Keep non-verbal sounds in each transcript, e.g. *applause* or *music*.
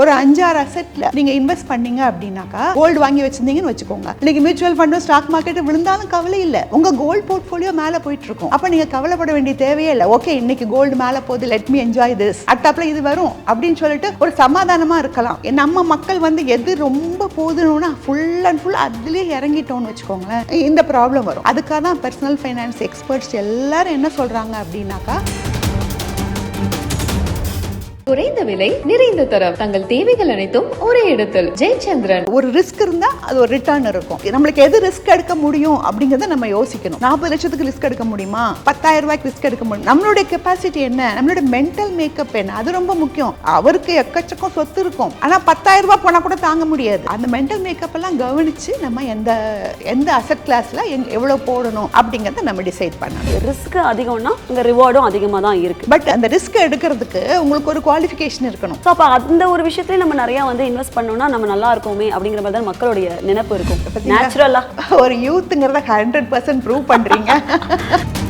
ஒரு அஞ்சாறு அசெட்ல நீங்க இன்வெஸ்ட் பண்ணீங்க அப்படின்னாக்கா கோல்டு வாங்கி வச்சிருந்தீங்கன்னு வச்சுக்கோங்க. இன்னைக்கு மியூச்சுவல் ஃபண்டும் ஸ்டாக் மார்க்கெட் விழுந்தாலும் கவலை இல்ல. உங்க கோல்டு போர்ட்ஃபோலியோ மேல போயிட்டு இருக்கும் அப்ப நீங்க கவலைப்பட வேண்டிய தேவையே இல்லை. ஓகே இன்னைக்கு கோல்டு மேல போகுது. லெட் மீ என்ஜாய் திஸ் அட்டாப்ல இது வரும் அப்படின்னு சொல்லிட்டு ஒரு சமாதானமா இருக்கலாம். நம்ம மக்கள் வந்து எது ரொம்ப போதுணும்னா ஃபுல் அண்ட் ஃபுல் அதுலயே இறங்கிட்டோம்னு வச்சுக்கோங்களேன். இந்த ப்ராப்ளம் வரும். அதுக்காக தான் பர்சனல் ஃபைனான்ஸ் எக்ஸ்பர்ட்ஸ் எல்லாரும் என்ன சொல்றாங்க அப்படின்னாக்கா குறைந்த விலை நிறைந்த தரம். தங்கள் தேவைகள் அனைத்தும் ஒரே இடத்தில். ஜெயச்சந்திரன். ஒரு ரிஸ்க் இருந்தா அது ஒரு ரிட்டர்ன் இருக்கும். நம்மளுக்கு எது ரிஸ்க் எடுக்க முடியும் அப்படிங்கறத நம்ம யோசிக்கணும். நாற்பது லட்சத்துக்கு ரிஸ்க் எடுக்க முடியுமா? பத்தாயிரம் ரூபாய்க்கு ரிஸ்க் எடுக்க முடியும். நம்மளுடைய கெப்பாசிட்டி என்ன? நம்மளுடைய மென்டல் மேக்கப் என்ன? அது ரொம்ப முக்கியம். அவருக்கு எக்கச்சக்கம் சொத்து இருக்கும். ஆனா பத்தாயிரம் ரூபாய் போனா கூட தாங்க முடியாது. அந்த மென்டல் மேக்கப் எல்லாம் கவனிச்சு நம்ம எந்த எந்த அசட் கிளாஸ்ல எவ்வளவு போடணும் அப்படிங்கறத நம்ம டிசைட் பண்ணணும். ரிஸ்க் அதிகம்னா இங்கே ரிவார்டும் அதிகமாக தான் இருக்கு. பட் அந்த ரிஸ்க் எடுக்கிறதுக்கு உங்களுக்கு ஒரு குவாலிஃபிகேஷன் இருக்கணும். ஸோ அப்போ அந்த ஒரு விஷயத்துலயே நம்ம நிறைய வந்து இன்வெஸ்ட் பண்ணோம்னா நம்ம நல்லா இருக்கோமே அப்படிங்கிற மாதிரி தான் மக்களுடைய நினைப்பு இருக்கும். நேச்சுரலா ஒரு யூத்துங்கிறத ஹண்ட்ரட் பர்சன்ட் ப்ரூவ் பண்றீங்க. மேம் *laughs*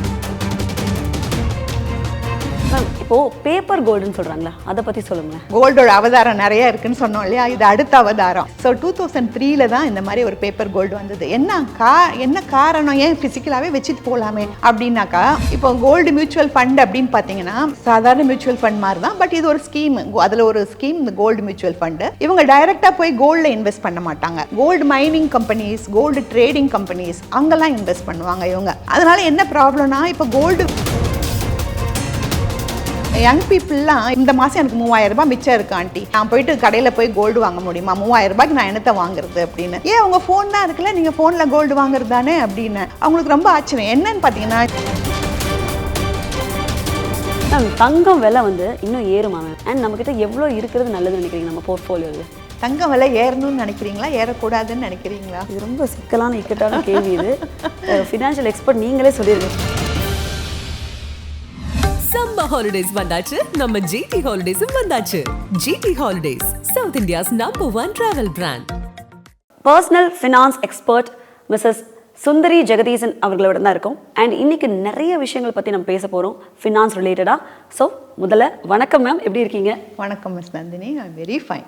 இப்போ பேப்பர் கோல்டுன்னு சொல்றாங்களா? அதை பத்தி சொல்லுங்க கோல்டோட அவதாரம் நிறைய இருக்குன்னு சொன்னோம் இல்லையா? இது அடுத்த அவதாரம். ஸோ டூ தௌசண்ட் த்ரீல தான் இந்த மாதிரி ஒரு பேப்பர் கோல்டு வந்தது. என்ன கா என்ன காரணம்? ஏன் பிசிக்கலாவே வச்சுட்டு போகலாமே அப்படின்னாக்கா இப்போ கோல்டு மியூச்சுவல் ஃபண்ட் அப்படின்னு பார்த்தீங்கன்னா சாதாரண மியூச்சுவல் ஃபண்ட் மாதிரி தான். பட் இது ஒரு ஸ்கீம் அதில் ஒரு ஸ்கீம் இந்த கோல்டு மியூச்சுவல் ஃபண்டு இவங்க டைரெக்டாக போய் கோல்டில் இன்வெஸ்ட் பண்ண மாட்டாங்க. Gold mining companies gold trading companies அங்கெல்லாம் இன்வெஸ்ட் பண்ணுவாங்க இவங்க. அதனால என்ன ப்ராப்ளம்னா இப்போ கோல்டு யங் பீப்புளெலாம் இந்த மாதம் எனக்கு மூவாயிரம் ரூபாய் மிச்சம் இருக்கு ஆண்டி. நான் போயிட்டு கடையில் போய் கோல்டு வாங்க முடியுமா? மூவாயிரம் ரூபாய்க்கு நான் என்னத்தை வாங்குறது அப்படின்னு. ஏன் உங்கள் ஃபோன் தான் இருக்குல்ல? நீங்கள் ஃபோனில் கோல்டு வாங்குறது தானே அப்படின்னு. அவங்களுக்கு ரொம்ப ஆச்சரியம். என்னன்னு பார்த்தீங்கன்னா மேம் தங்கம் விலை வந்து இன்னும் ஏறுமா மேம்? அண்ட் நம்மக்கிட்ட எவ்வளோ இருக்கிறது நல்லதுன்னு நினைக்கிறீங்க நம்ம போர்ட்ஃபோலியோவில் தங்கம் விலை ஏறணும்னு நினைக்கிறீங்களா? ஏறக்கூடாதுன்னு நினைக்கிறீங்களா? இது ரொம்ப சிக்கலான இக்கட்டான கேள்வி இது. *laughs* ஃபினான்ஷியல் எக்ஸ்பர்ட் நீங்களே சொல்லிடுங்க சம்மர் ஹாலிடேஸ் வந்தாச்சு. நம்ம ஜிடி ஹாலிடேஸும் வந்தாச்சு. GT holidays south India's number one travel brand personal finance expert Mrs Sundari Jagadeesan அவர்களோட தான் இருக்கோம். அண்ட் இன்னைக்கு நிறைய விஷயங்கள் பற்றி நம்ம பேச போகிறோம் ஃபினான்ஸ் ரிலேட்டடாக ஸோ முதல்ல வணக்கம் மேம் எப்படி இருக்கீங்க? வணக்கம் miss Nandini. I very fine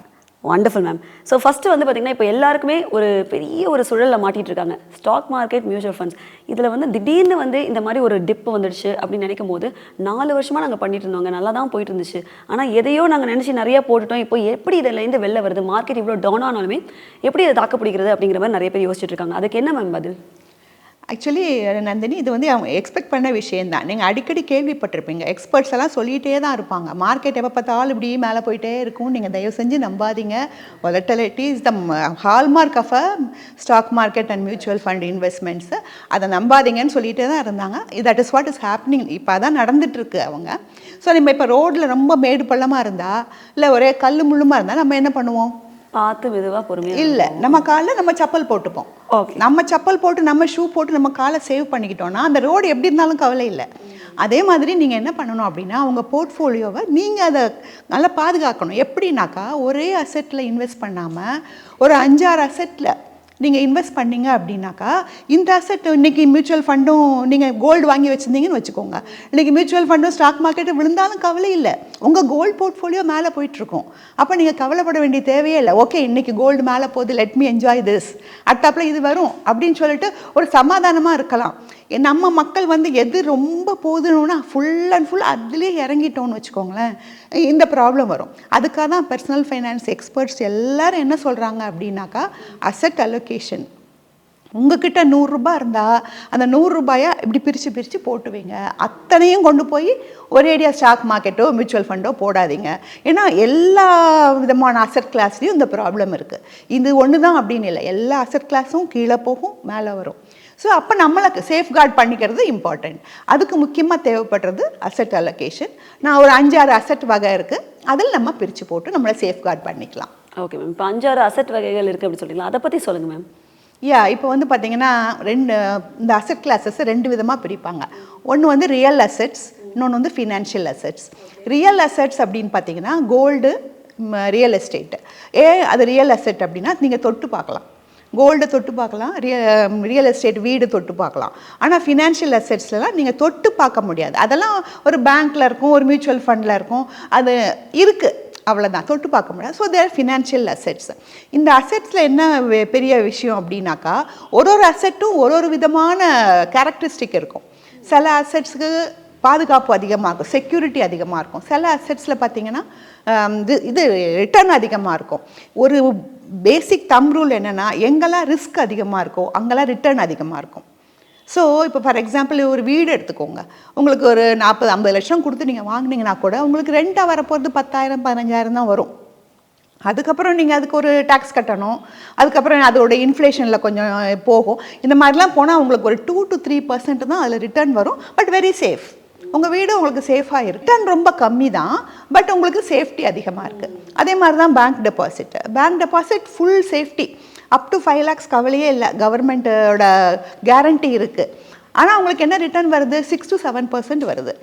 wonderful ma'am so first வந்து பார்த்திங்கன்னா இப்போ எல்லாருக்குமே ஒரு பெரிய ஒரு சுழலில் மாட்டிகிட்டு இருக்காங்க. ஸ்டாக் மார்க்கெட் மியூச்சுவல் ஃபண்ட்ஸ் இதில் வந்து திடீர்னு வந்து இந்த மாதிரி ஒரு டிப் வந்துடுச்சு அப்படின்னு நினைக்கும் போது நாலு வருஷமாக நாங்கள் பண்ணிட்டு இருந்தோங்க. நல்லா தான் போயிட்டு இருந்துச்சு. ஆனால் எதையோ நாங்கள் நினச்சி நிறையா போட்டுட்டோம். இப்போ எப்படி இதிலேருந்து வெளில வருது? மார்க்கெட் இவ்வளோ டவுன் ஆனாலுமே எப்படி இதை தாக்கு பிடிக்கிறது அப்படிங்கிற மாதிரி நிறைய பேர் யோசிச்சுட்டு இருக்காங்க. அதுக்கு என்ன மேம் பதில்? ஆக்சுவலி நந்தினி இது வந்து அவங்க எக்ஸ்பெக்ட் பண்ண விஷயம்தான். நீங்கள் அடிக்கடி கேள்விப்பட்டிருப்பீங்க. எக்ஸ்பர்ட்ஸ் எல்லாம் சொல்லிகிட்டே தான் இருப்பாங்க. மார்க்கெட் எப்போ பார்த்தாலும் இப்படி மேலே போயிட்டே இருக்கும். நீங்கள் தயவு செஞ்சு நம்பாதீங்க. Volatility is the hallmark of a stock market and mutual fund investments அதை நம்பாதீங்கன்னு சொல்லிகிட்டே தான் இருந்தாங்க. That is what is happening இப்போ அதான் நடந்துட்டுருக்கு அவங்க. ஸோ நம்ம இப்போ ரோட்டில் ரொம்ப மேடு பள்ளமாக இருந்தால் இல்லை ஒரே கல் முள்ளுமாக இருந்தால் நம்ம என்ன பண்ணுவோம்? பார்த்து மெதுவாக பொறுமையாக இல்லை நம்ம காலில் நம்ம செப்பல் போட்டுப்போம். Okay. நம்ம செப்பல் போட்டு நம்ம ஷூ போட்டு நம்ம காலை சேவ் பண்ணிக்கிட்டோம்னா அந்த ரோடு எப்படி இருந்தாலும் கவலை இல்லை. அதே மாதிரி நீங்கள் என்ன பண்ணணும் அப்படின்னா உங்கள் போர்ட்ஃபோலியோவை நீங்கள் அதை நல்லா பாதுகாக்கணும். எப்படின்னாக்கா ஒரே அசெட்டில் இன்வெஸ்ட் பண்ணாமல் ஒரு அஞ்சாறு அசெட்டில் நீங்கள் இன்வெஸ்ட் பண்ணீங்க அப்படின்னாக்கா இந்த அசெட் இன்னைக்கு மியூச்சுவல் ஃபண்டும் நீங்கள் கோல்டு வாங்கி வச்சுருந்தீங்கன்னு வச்சுக்கோங்க. இன்னைக்கு மியூச்சுவல் ஃபண்டும் ஸ்டாக் மார்க்கெட்டு விழுந்தாலும் கவலை இல்லை. உங்கள் கோல்டு போர்ட்ஃபோலியோ மேலே போயிட்டுருக்கும். அப்போ நீங்கள் கவலைப்பட வேண்டிய தேவையே இல்லை. ஓகே இன்றைக்கி கோல்டு மேலே போகுது. லெட் மீ என்ஜாய் திஸ் அட்டாப்பில் இது வரும் அப்படின்னு சொல்லிட்டு ஒரு சமாதானமாக இருக்கலாம். நம்ம மக்கள் வந்து எது ரொம்ப போதுன்னா ஃபுல் அண்ட் ஃபுல் அதுலேயே இறங்கிட்டோம்னு வச்சுக்கோங்களேன். இந்த ப்ராப்ளம் வரும். அதுக்காக தான் பர்சனல் ஃபைனான்ஸ் எக்ஸ்பர்ட்ஸ் எல்லாரும் என்ன சொல்கிறாங்க அப்படின்னாக்கா அசட் அலோகேஷன் உங்ககிட்ட நூறுரூபா இருந்தால் அந்த நூறுரூபாயை இப்படி பிரித்து பிரித்து போட்டு வைங்க அத்தனையும் கொண்டு போய் ஒரேடியாக ஸ்டாக் மார்க்கெட்டோ மியூச்சுவல் ஃபண்டோ போடாதீங்க. ஏன்னா எல்லா விதமான அசட் கிளாஸ்லேயும் இந்த ப்ராப்ளம் இருக்குது இது ஒன்று தான் அப்படின்னு இல்லை. எல்லா அசட் கிளாஸும் கீழே போகும் மேலே வரும். ஸோ அப்போ நம்மளுக்கு சேஃப்கார்ட் பண்ணிக்கிறது இம்பார்ட்டண்ட் அதுக்கு முக்கியமாக தேவைப்படுறது அசட் அலோகேஷன் நான் ஒரு அஞ்சாறு அசட் வகை இருக்குது அதில் நம்ம பிரித்து போட்டு நம்மளை சேஃப்கார்ட் பண்ணிக்கலாம். ஓகே மேம் இப்போ அஞ்சாறு அசெட் வகைகள் இருக்குது அப்படின்னு சொல்லிங்களா அதை பற்றி சொல்லுங்கள் மேம் யா இப்போ வந்து பார்த்தீங்கன்னா ரெண்டு இந்த அசெட் கிளாஸஸ் ரெண்டு விதமாக பிரிப்பாங்க. ஒன்று வந்து ரியல் அசெட்ஸ் இன்னொன்று வந்து ஃபினான்ஷியல் அசெட்ஸ் ரியல் அசெட்ஸ் அப்படின்னு பார்த்தீங்கன்னா கோல்டு ரியல் எஸ்டேட்டு ஏன் அது ரியல் அசெட் அப்படின்னா நீங்கள் தொட்டு பார்க்கலாம். கோல்டை தொட்டு பார்க்கலாம் ரியல் எஸ்டேட் வீடு தொட்டு பார்க்கலாம். ஆனால் ஃபினான்ஷியல் அசெட்ஸ்லாம் நீங்கள் தொட்டு பார்க்க முடியாது. அதெல்லாம் ஒரு பேங்க்கில் இருக்கும் ஒரு மியூச்சுவல் ஃபண்டில் இருக்கும். அது இருக்குது அவ்வளோதான் தொட்டு பார்க்க முடியாது. ஸோ தேர் ஃபினான்ஷியல் அசெட்ஸ் இந்த அசெட்ஸில் என்ன பெரிய விஷயம் அப்படின்னாக்கா ஒரு ஒரு அசெட்டும் ஒரு ஒரு விதமான கேரக்டரிஸ்டிக் இருக்கும். சில அசெட்ஸுக்கு பாதுகாப்பு அதிகமாக இருக்கும் செக்யூரிட்டி அதிகமாக இருக்கும். சில அசெட்ஸில் பார்த்தீங்கன்னா இது இது ரிட்டர்ன் அதிகமாக இருக்கும். ஒரு பேசிக் தம் ரூல் என்னென்னா எங்கெல்லாம் ரிஸ்க் அதிகமாக இருக்கோ அங்கெல்லாம் ரிட்டர்ன் அதிகமாக இருக்கும். ஸோ இப்போ ஃபார் எக்ஸாம்பிள் ஒரு வீடு எடுத்துக்கோங்க. உங்களுக்கு ஒரு நாற்பது ஐம்பது லட்சம் கொடுத்து நீங்கள் வாங்கினீங்கன்னா கூட உங்களுக்கு ரெண்டாக வரப்போகிறது பத்தாயிரம் பதினஞ்சாயிரம் தான் வரும். அதுக்கப்புறம் நீங்கள் அதுக்கு ஒரு டேக்ஸ் கட்டணும். அதுக்கப்புறம் அதோட இன்ஃப்ளேஷனில் கொஞ்சம் போகும். இந்த மாதிரிலாம் போனால் உங்களுக்கு ஒரு டூ டு த்ரீ பர்சன்ட் தான் அதில் ரிட்டர்ன் வரும். பட் வெரி சேஃப் உங்கள் வீடு உங்களுக்கு சேஃபாக இருக்குது ரிட்டர்ன் ரொம்ப கம்மி தான் பட் உங்களுக்கு சேஃப்டி அதிகமாக இருக்குது அதே மாதிரி தான் bank deposit bank deposit full safety up to five lakhs கவலையே இல்லை. கவர்மெண்ட்டோட கேரண்டி இருக்குது ஆனால் உங்களுக்கு என்ன ரிட்டர்ன் வருது? சிக்ஸ் டு செவன் பர்சன்ட் வருது.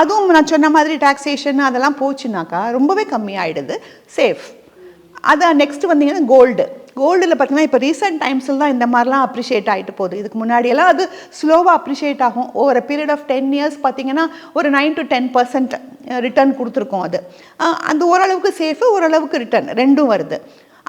அதுவும் நான் சொன்ன மாதிரி டாக்ஸேஷன் அதெல்லாம் போச்சுனாக்கா ரொம்பவே கம்மியாயிடுது. சேஃப் அதை நெக்ஸ்ட் வந்தீங்கன்னா கோல்டு கோல்டில் பார்த்தீங்கன்னா இப்போ ரீசெண்ட் டைம்ஸில் தான் இந்த மாதிரிலாம் அப்ரிஷியேட் ஆகிட்டு போகுது. இதுக்கு முன்னாடியெல்லாம் அது ஸ்லோவாக அப்ரிஷியேட் ஆகும். Over period of ten years பார்த்தீங்கன்னா ஒரு nine to ten percent return கொடுத்துருக்கோம் அது. அந்த ஓரளவுக்கு சேஃபு ஓரளவுக்கு ரிட்டர்ன் ரெண்டும் வருது.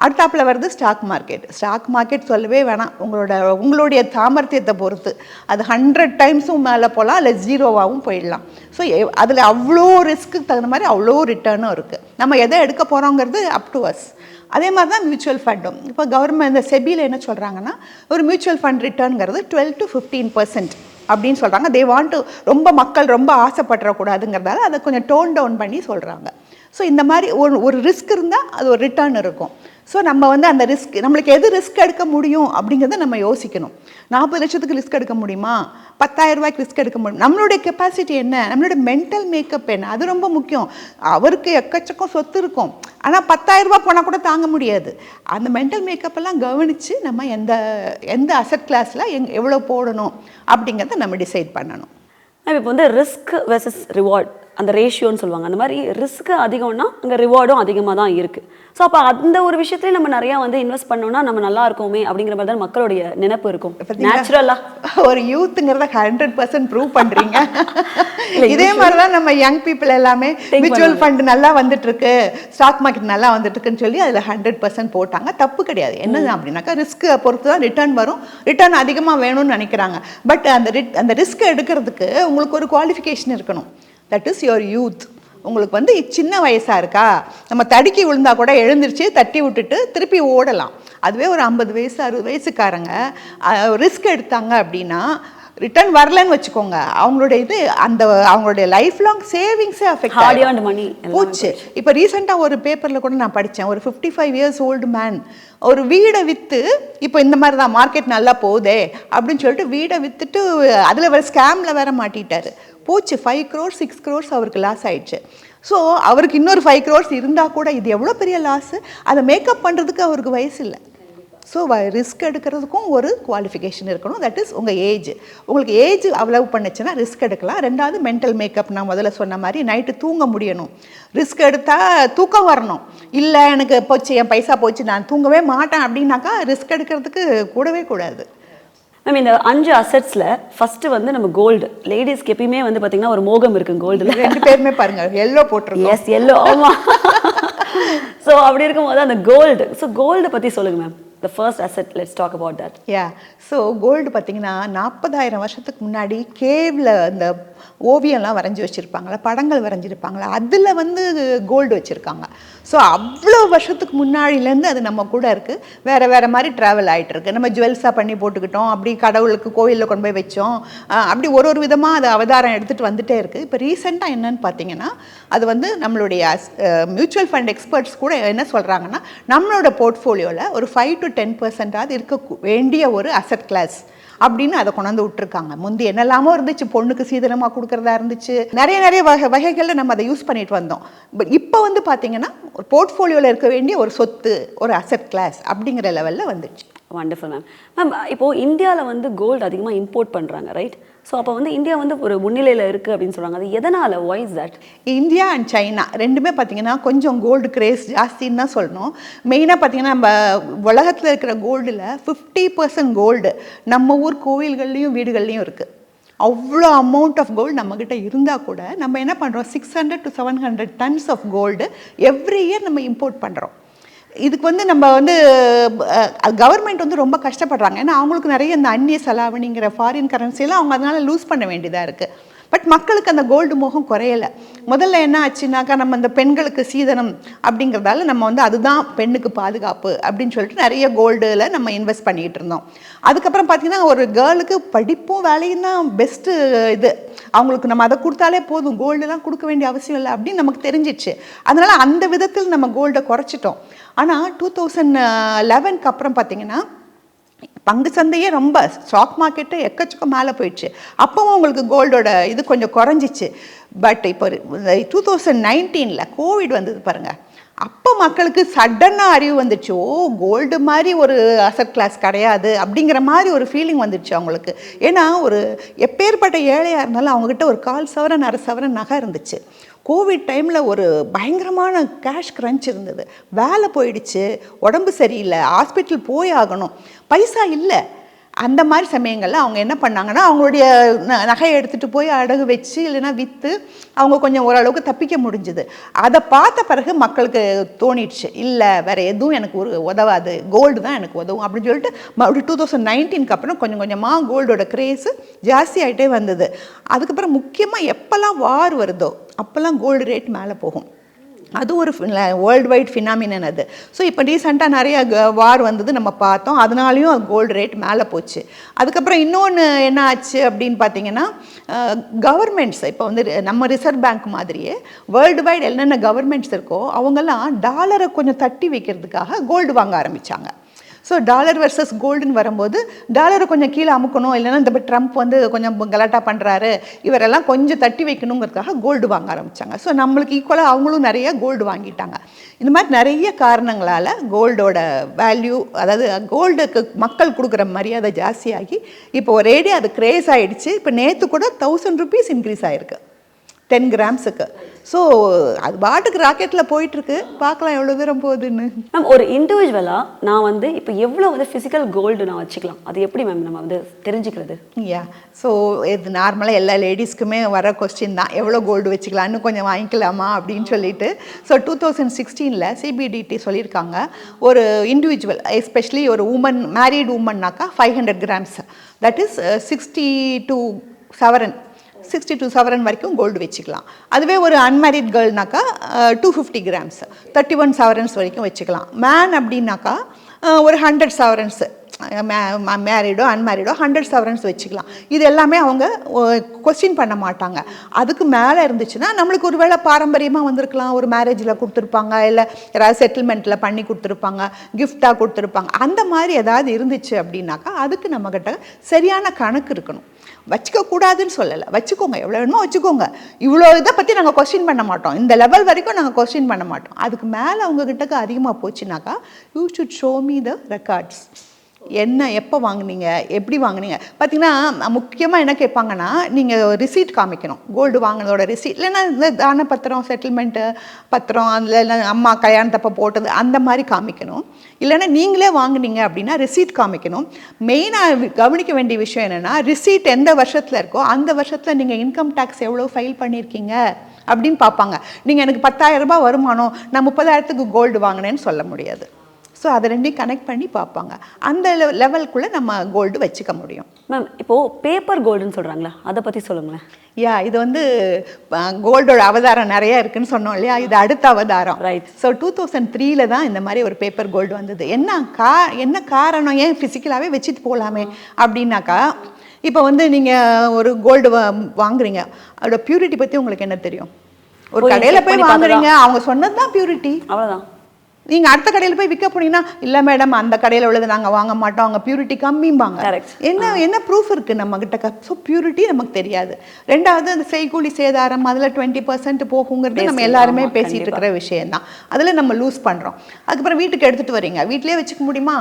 அடுத்தாப்பில் வருது ஸ்டாக் மார்க்கெட் ஸ்டாக் மார்க்கெட் சொல்லவே வேணாம். உங்களோட உங்களுடைய சாமர்த்தியத்தை பொறுத்து. அது ஹண்ட்ரட் டைம்ஸும் மேலே போகலாம் இல்லை ஜீரோவாகவும் போயிடலாம். ஸோ அதில் அவ்வளோ ரிஸ்க்கு தகுந்த மாதிரி அவ்வளோ ரிட்டர்னும் இருக்குது நம்ம எதை எடுக்க போகிறோங்கிறது அப் டு அஸ் அதே மாதிரி தான் மியூச்சுவல் ஃபண்டும் இப்போ கவர்மெண்ட் இந்த செபியில் என்ன சொல்கிறாங்கன்னா ஒரு மியூச்சுவல் ஃபண்ட் ரிட்டர்னுங்கிறது டுவெல் டு ஃபிஃப்டீன் பர்சன்ட் அப்படின்னு சொல்கிறாங்க தே வாண்ட் ரொம்ப மக்கள் ரொம்ப ஆசைப்பட்டுறக்கூடாதுங்கிறதால அதை கொஞ்சம் டோன் டவுன் பண்ணி சொல்கிறாங்க ஸோ இந்த மாதிரி ஒரு ஒரு ரிஸ்க் இருந்தால் அது ஒரு ரிட்டர்ன் இருக்கும். ஸோ நம்ம வந்து அந்த ரிஸ்க் நம்மளுக்கு எது ரிஸ்க் எடுக்க முடியும் அப்படிங்கிறத நம்ம யோசிக்கணும். நாற்பது லட்சத்துக்கு ரிஸ்க் எடுக்க முடியுமா? பத்தாயிரம் ரூபாய்க்கு ரிஸ்க் எடுக்க முடியும். நம்மளுடைய கெப்பாசிட்டி என்ன? நம்மளோட மென்டல் மேக்கப் என்ன? அது ரொம்ப முக்கியம். அவருக்கு எக்கச்சக்கம் சொத்து இருக்கும். ஆனால் பத்தாயிரம் ரூபாய் போனால் கூட தாங்க முடியாது. அந்த மென்டல் மேக்கப்பெல்லாம் கவனித்து நம்ம எந்த எந்த அசட் கிளாஸில் எங் எவ்வளோ போடணும் அப்படிங்கிறத நம்ம டிசைட் பண்ணணும். இப்போ வந்து ரிஸ்க் வெர்சஸ் ரிவார்ட் அந்த ரேஷியோன்னு சொல்லுவாங்க. அந்த மாதிரி ரிஸ்க் அதிகம்னா அங்கே ரிவார்டும் அதிகமாக தான் இருக்குது ஸோ அப்போ அந்த ஒரு விஷயத்துலேயும் நம்ம நிறையா வந்து இன்வெஸ்ட் பண்ணோம்னா நம்ம நல்லா இருக்கோமே அப்படிங்கிற மாதிரி தான் மக்களுடைய நினைப்பு இருக்கும்? நேச்சுரலாக ஒரு யூத்துங்கிறத ஹண்ட்ரட் பர்சன்ட் ப்ரூவ் பண்றீங்க. இல்ல, இதே மாதிரி தான் நம்ம யங் பீப்புள் எல்லாமே மியூச்சுவல் ஃபண்ட் நல்லா வந்துட்டு இருக்கு ஸ்டாக் மார்க்கெட் நல்லா வந்துட்டு இருக்குன்னு சொல்லி அதில் ஹண்ட்ரட் பர்சன்ட் போட்டாங்க. தப்பு கிடையாது. என்னது அப்படின்னாக்கா ரிஸ்க் பொறுத்து தான் ரிட்டர்ன் வரும். ரிட்டர்ன் அதிகமாக வேணும்னு நினைக்கிறாங்க. பட் அந்த அந்த ரிஸ்க் எடுக்கிறதுக்கு உங்களுக்கு ஒரு குவாலிஃபிகேஷன் இருக்கணும். தட் இஸ் யுவர் யூத் உங்களுக்கு வந்து சின்ன வயசா இருக்கா? நம்ம தடுக்கி விழுந்தா கூட எழுந்திருச்சு தட்டி விட்டுட்டு திருப்பி ஓடலாம். அதுவே ஒரு ஐம்பது வயசு அறுபது வயசுக்காரங்க ரிஸ்க் எடுத்தாங்க அப்படின்னா ரிட்டர்ன் வரலன்னு வச்சுக்கோங்க. அவங்களுடைய இது அந்த அவங்களுடைய லைஃப் லாங் சேவிங்ஸே அஃபெக்ட் money எல்லாமே போச்சு. இப்போ ரீசெண்டாக ஒரு பேப்பரில் கூட நான் படித்தேன் ஒரு fifty five years old man ஒரு வீடை விற்று இப்போ இந்த மாதிரி தான் மார்க்கெட் நல்லா போகுதே அப்படின்னு சொல்லிட்டு வீடை விற்றுட்டு அதில் வேறு ஸ்கேமில் வேற மாட்டிட்டாரு. போச்சு ஃபைவ் க்ரோர்ஸ் சிக்ஸ் க்ரோர்ஸ் அவருக்கு லாஸ் ஆயிடுச்சு. ஸோ அவருக்கு இன்னொரு ஃபைவ் க்ரோர்ஸ் இருந்தால் கூட இது எவ்வளோ பெரிய லாஸு அதை மேக்கப் பண்ணுறதுக்கு அவருக்கு வயசு இல்லை. ஸோ ரிஸ்க் எடுக்கிறதுக்கும் ஒரு குவாலிஃபிகேஷன் இருக்கணும். தட் இஸ் உங்கள் ஏஜ் உங்களுக்கு ஏஜ் அவ்வளவு பண்ணுச்சுன்னா ரிஸ்க் எடுக்கலாம். ரெண்டாவது மென்டல் மேக்கப் நான் முதல்ல சொன்ன மாதிரி நைட்டு தூங்க முடியணும். ரிஸ்க் எடுத்தால் தூக்கம் வரணும். இல்லை எனக்கு போச்சு என் பைசா போச்சு நான் தூங்கவே மாட்டேன் அப்படின்னாக்கா ரிஸ்க் எடுக்கிறதுக்கு கூடவே கூடாது. மேம் இந்த அஞ்சு அசெட்ஸில் ஃபஸ்ட்டு வந்து நம்ம கோல்டு லேடிஸ்க்கு எப்பயுமே வந்து பார்த்தீங்கன்னா ஒரு மோகம் இருக்கு கோல்டில் *laughs* ரெண்டு பேருமே பாருங்க. எல்லோ போட்டிருக்கோம். எஸ் எல்லோ ஆமா. *laughs* ஸோ அப்படி இருக்கும்போது அந்த கோல்டு ஸோ கோல்டு பற்றி சொல்லுங்க ma'am the first asset let's talk about that yeah so gold பார்த்தீங்கன்னா நாற்பதாயிரம் வருஷத்துக்கு முன்னாடி கேவில் அந்த ஓவியம்லாம் வரைஞ்சி வச்சுருப்பாங்களா படங்கள் வரைஞ்சிருப்பாங்களா அதில் வந்து கோல்டு வச்சுருக்காங்க. ஸோ அவ்வளோ வருஷத்துக்கு முன்னாடிலேருந்து அது நம்ம கூட இருக்குது வேறு வேறு மாதிரி ட்ராவல் ஆகிட்டுருக்கு நம்ம ஜுவல்ஸாக பண்ணி போட்டுக்கிட்டோம் அப்படி கடவுளுக்கு கோயிலில் கொண்டு போய் வச்சோம் அப்படி ஒரு ஒரு விதமாக அது அவதாரம் எடுத்துகிட்டு வந்துகிட்டே இருக்குது இப்போ ரீசெண்டாக என்னன்னு பார்த்தீங்கன்னா அது வந்து நம்மளுடைய மியூச்சுவல் ஃபண்ட் எக்ஸ்பர்ட்ஸ் கூட என்ன சொல்கிறாங்கன்னா நம்மளோட போர்ட்ஃபோலியோவில் ஒரு ஃபைவ் டு டென் பர்சன்டாவது இருக்க வேண்டிய ஒரு அசட் கிளாஸ் அப்படின்னு அதை கொண்டாந்து விட்டுருக்காங்க. முந்தி என்னெல்லாமோ இருந்துச்சு பொண்ணுக்கு சீதனமாக கொடுக்கறதா இருந்துச்சு நிறைய நிறைய வகை வகைகளில் நம்ம அதை யூஸ் பண்ணிட்டு வந்தோம். பட் இப்போ வந்து பார்த்தீங்கன்னா ஒரு போர்ட்ஃபோலியோவில் இருக்க வேண்டிய ஒரு சொத்து ஒரு அசட் கிளாஸ் அப்படிங்கிற லெவலில் வந்துச்சு. வண்டர்ஃபுல் மேம் மேம் இப்போது இந்தியாவில் வந்து கோல்டு அதிகமாக இம்போர்ட் பண்ணுறாங்க ரைட் ஸோ அப்போ வந்து இந்தியா வந்து ஒரு முன்னிலையில் இருக்குது அப்படின்னு சொல்கிறாங்க அது எதனால்? Voice that India and China ரெண்டுமே பார்த்தீங்கன்னா கொஞ்சம் கோல்டு கிரேஸ் ஜாஸ்தின்னு தான் சொல்லணும். மெயினாக பார்த்தீங்கன்னா நம்ம உலகத்தில் இருக்கிற கோல்டில் ஃபிஃப்டி பர்சன்ட் கோல்டு நம்ம ஊர் கோவில்கள்லேயும் வீடுகள்லேயும் இருக்குது அவ்வளோ அமௌண்ட் ஆஃப் கோல்டு நம்மக்கிட்ட இருந்தால் கூட நம்ம என்ன பண்ணுறோம் six hundred to seven hundred tons of gold every year நம்ம இம்போர்ட் பண்ணுறோம் இதுக்கு வந்து நம்ம வந்து கவர்மெண்ட் வந்து ரொம்ப கஷ்டப்படுறாங்க. ஏன்னா அவங்களுக்கு நிறைய இந்த அந்நிய செலாவணிங்கிற ஃபாரின் கரன்சியெல்லாம் அவங்க அதனால லூஸ் பண்ண வேண்டியதாக இருக்குது பட் மக்களுக்கு அந்த கோல்டு மோகம் குறையலை. முதல்ல என்ன ஆச்சுனாக்கா நம்ம இந்த பெண்களுக்கு சீதனம் அப்படிங்கிறதால நம்ம வந்து அதுதான் பெண்ணுக்கு பாதுகாப்பு அப்படின்னு சொல்லிட்டு நிறைய கோல்டில் நம்ம இன்வெஸ்ட் பண்ணிக்கிட்டு இருந்தோம். அதுக்கப்புறம் பார்த்தீங்கன்னா ஒரு கேர்ளுக்கு படிப்பும் வேலையும் தான் பெஸ்ட்டு இது. அவங்களுக்கு நம்ம அதை கொடுத்தாலே போதும். கோல்டுலாம் கொடுக்க வேண்டிய அவசியம் இல்லை அப்படின்னு நமக்கு தெரிஞ்சிச்சு. அதனால் அந்த விதத்தில் நம்ம கோல்டை குறைச்சிட்டோம். ஆனால் டூ தௌசண்ட் லெவன்க்கு அப்புறம் பார்த்தீங்கன்னா பங்கு சந்தையே ரொம்ப ஸ்டாக் மார்க்கெட்டு எக்கச்சக்கம் மேலே போயிடுச்சு. அப்போவும் உங்களுக்கு கோல்டோட இது கொஞ்சம் குறைஞ்சிச்சு. பட் இப்போ டூ தௌசண்ட் நைன்டீனில் கோவிட் வந்தது பாருங்கள் அப்போ மக்களுக்கு சடனாக அறிவு வந்துச்சு. ஓ கோல்டு மாதிரி ஒரு அசட் கிளாஸ் கிடையாது அப்படிங்கிற மாதிரி ஒரு ஃபீலிங் வந்துடுச்சு அவங்களுக்கு. ஏன்னா ஒரு எப்பேற்பட்ட ஏழையாக இருந்தாலும் அவங்ககிட்ட ஒரு கால் சவரன் அரை சவரன் நகை இருந்துச்சு. கோவிட் டைமில் ஒரு பயங்கரமான கேஷ் க்ரன்ச் இருந்தது. வேலை போயிடுச்சு உடம்பு சரியில்லை ஹாஸ்பிட்டல் போய் ஆகணும். பைசா இல்லை. அந்த மாதிரி சமயங்களில் அவங்க என்ன பண்ணாங்கன்னா அவங்களுடைய ந- நகையை எடுத்துகிட்டு போய் அடகு வச்சு இல்லைன்னா விற்று அவங்க கொஞ்சம் ஓரளவுக்கு தப்பிக்க முடிஞ்சுது. அதை பார்த்த பிறகு மக்களுக்கு தோணிடுச்சு இல்லை வேறு எதுவும் எனக்கு ஒரு உதவாது. கோல்டு தான் எனக்கு உதவும். அப்படின்னு சொல்லிட்டு மறுபடியும் டூ தௌசண்ட் நைன்டீனுக்கு அப்புறம் கொஞ்சம் கொஞ்சமாக கோல்டோட க்ரேஸு ஜாஸ்தி ஆகிட்டே வந்தது. அதுக்கப்புறம் முக்கியமாக எப்போல்லாம் வார் வருதோ அப்போல்லாம் கோல்டு ரேட் மேலே போகும். அது ஒரு வேர்ல்டு வைட் ஃபினாமினன் அது. ஸோ இப்போ ரீசெண்டாக நிறைய வார் வந்தது நம்ம பார்த்தோம். அதனாலையும் கோல்டு ரேட் மேலே போச்சு. அதுக்கப்புறம் இன்னொன்று என்ன ஆச்சு அப்படின்னு பார்த்தீங்கன்னா கவர்மெண்ட்ஸ் இப்போ வந்து நம்ம ரிசர்வ் பேங்க் மாதிரியே வேர்ல்டு வைட் என்னென்ன கவர்மெண்ட்ஸ் இருக்கோ அவங்கெல்லாம் டாலரை கொஞ்சம் தட்டி வைக்கிறதுக்காக கோல்டு வாங்க ஆரம்பித்தாங்க ஸோ டாலர் வர்சஸ் கோல்டுன்னு வரும்போது டாலரை கொஞ்சம் கீழே அமுக்கணும் இல்லைன்னா இந்த மாதிரி ட்ரம்ப் வந்து கொஞ்சம் கலாட்டா பண்ணுறாரு இவரெல்லாம் கொஞ்சம் தட்டி வைக்கணுங்கிறதுக்காக கோல்டு வாங்க ஆரம்பித்தாங்க ஸோ நம்மளுக்கு ஈக்குவலாக அவங்களும் நிறைய கோல்டு வாங்கிட்டாங்க. இந்த மாதிரி நிறைய காரணங்களால் கோல்டோட வேல்யூ அதாவது கோல்டுக்கு மக்கள் கொடுக்குற மரியாதை ஜாஸ்தியாகி இப்போ ஒரேடி அது கிரேஸ் ஆகிடுச்சு இப்போ நேற்று கூட தௌசண்ட் ருபீஸ் இன்க்ரீஸ் ஆகிருக்கு டென் கிராம்ஸுக்கு ஸோ அது பாட்டுக்கு ராக்கெட்டில் போயிட்டுருக்கு. பார்க்கலாம் எவ்வளோ தூரம் போகுதுன்னு. மேம் ஒரு இண்டிவிஜுவலாக நான் வந்து இப்போ எவ்வளோ வந்து ஃபிசிக்கல் கோல்டு நான் வச்சுக்கலாம். அது எப்படி மேம் நம்ம வந்து தெரிஞ்சுக்கிறது? யா ஸோ இது நார்மலாக எல்லா லேடிஸ்க்குமே வர கொஸ்டின் தான். எவ்வளோ கோல்டு வச்சுக்கலாம் இன்னும் கொஞ்சம் வாங்கிக்கலாமா அப்படின்னு சொல்லிட்டு. ஸோ டூ தௌசண்ட் சிக்ஸ்டீனில் சிபிடிடி சொல்லியிருக்காங்க. ஒரு இண்டிவிஜுவல் எஸ்பெஷலி ஒரு woman married உமன்னாக்கா five hundred grams that is sixty two சவரன் சிக்ஸ்டி டூ சவரன் வரைக்கும் கோல்டு வச்சுக்கலாம். அதுவே ஒரு unmarried கேர்ள்னாக்கா two fifty grams thirty one sovereigns வரைக்கும் வச்சுக்கலாம். மேன் அப்படின்னாக்கா ஒரு ஹண்ட்ரட் சவரன்ஸு மேரிடோ அன்மேரிடோ ஹண்ட்ரட் சவரன்ஸ் வச்சுக்கலாம். இது எல்லாமே அவங்க கொஸ்டின் பண்ண மாட்டாங்க. அதுக்கு மேலே இருந்துச்சுன்னா நம்மளுக்கு ஒரு வேளை பாரம்பரியமாக வந்திருக்கலாம். ஒரு மேரேஜில் கொடுத்துருப்பாங்க இல்லை யாராவது செட்டில்மெண்ட்டில் பண்ணி கொடுத்துருப்பாங்க கிஃப்டாக கொடுத்துருப்பாங்க. அந்த மாதிரி ஏதாவது இருந்துச்சு அப்படின்னாக்கா அதுக்கு நம்மக்கிட்ட சரியான கணக்கு இருக்கணும். வச்சுக்க கூடாதுன்னு சொல்லலை. வச்சுக்கோங்க. எவ்வளோ வேணுமோ வச்சுக்கோங்க. இவ்வளோ இதை பற்றி நாங்கள் கொஸ்டின் பண்ண மாட்டோம். இந்த லெவல் வரைக்கும் நாங்கள் கொஸ்டின் பண்ண மாட்டோம். அதுக்கு மேலே உங்ககிட்டக்கு அதிகமாக போச்சுனாக்கா you should show me the records என்ன எப்போ வாங்குனீங்க எப்படி வாங்குனீங்க? பார்த்தீங்கன்னா முக்கியமாக என்ன கேட்பாங்கன்னா நீங்கள் ரிசீட் காமிக்கணும். கோல்டு வாங்கினதோட ரிசீட் இல்லைன்னா இந்த தான பத்திரம் செட்டில்மெண்ட்டு பத்திரம் அதில் அம்மா கல்யாணத்தப்போ போட்டது அந்த மாதிரி காமிக்கணும். இல்லைன்னா நீங்களே வாங்குனீங்க அப்படின்னா ரிசீட் காமிக்கணும். மெயினாக கவனிக்க வேண்டிய விஷயம் என்னென்னா ரிசீட் எந்த வருஷத்தில் இருக்கோ அந்த வருஷத்தில் நீங்கள் இன்கம் டேக்ஸ் எவ்வளோ ஃபைல் பண்ணியிருக்கீங்க அப்படின்னு பார்ப்பாங்க. நீங்கள் எனக்கு 10000 ரூபாய் வருமானம் நான் முப்பதாயிரத்துக்கு கோல்டு வாங்கினேன்னு சொல்ல முடியாது. ஸோ அதை ரெண்டையும் கனெக்ட் பண்ணி பார்ப்பாங்க. அந்த லெவலுக்குள்ளே நம்ம கோல்டு வச்சுக்க முடியும். மேம் இப்போது பேப்பர் கோல்டுன்னு சொல்கிறாங்களா அதை பற்றி சொல்லுங்களேன். யா இது வந்து கோல்டோட அவதாரம் நிறைய இருக்குன்னு சொன்னோம் இல்லையா? இது அடுத்த அவதாரம். Right. ஸோ டூ தௌசண்ட் த்ரீல தான் இந்த மாதிரி ஒரு பேப்பர் கோல்டு வந்தது. என்ன கா என்ன காரணம்? ஏன் ஃபிசிக்கலாகவே வச்சுட்டு போகலாமே அப்படின்னாக்கா இப்போ வந்து நீங்கள் ஒரு கோல்டு வாங்குறீங்க. அதோட பியூரிட்டி பற்றி உங்களுக்கு என்ன தெரியும்? ஒரு கடையில் போய் வாங்குறீங்க. அவங்க சொன்னது தான் பியூரிட்டி அவ்வளோதான் நீங்கள் அடுத்த கடையில் போய் விற்க போனீங்கன்னா இல்லை மேடம் அந்த கடையில் உள்ளது நாங்கள் வாங்க மாட்டோம். அவங்க பியூரிட்டி கம்மிம்பாங்க. என்ன என்ன ப்ரூஃப் இருக்குது நம்மக்கிட்ட ஸோ பியூரிட்டி நமக்கு தெரியாது. ரெண்டாவது அந்த செய்கூலி சேதாரம் அதில் டுவெண்ட்டி பர்சன்ட் போகுங்கிறது நம்ம எல்லாருமே பேசிகிட்டு. இருக்கிற விஷயம் தான் அதில் நம்ம லூஸ் பண்ணுறோம் அதுக்கப்புறம் வீட்டுக்கு எடுத்துகிட்டு வரீங்க. வீட்டிலே வச்சுக்க முடியுமா?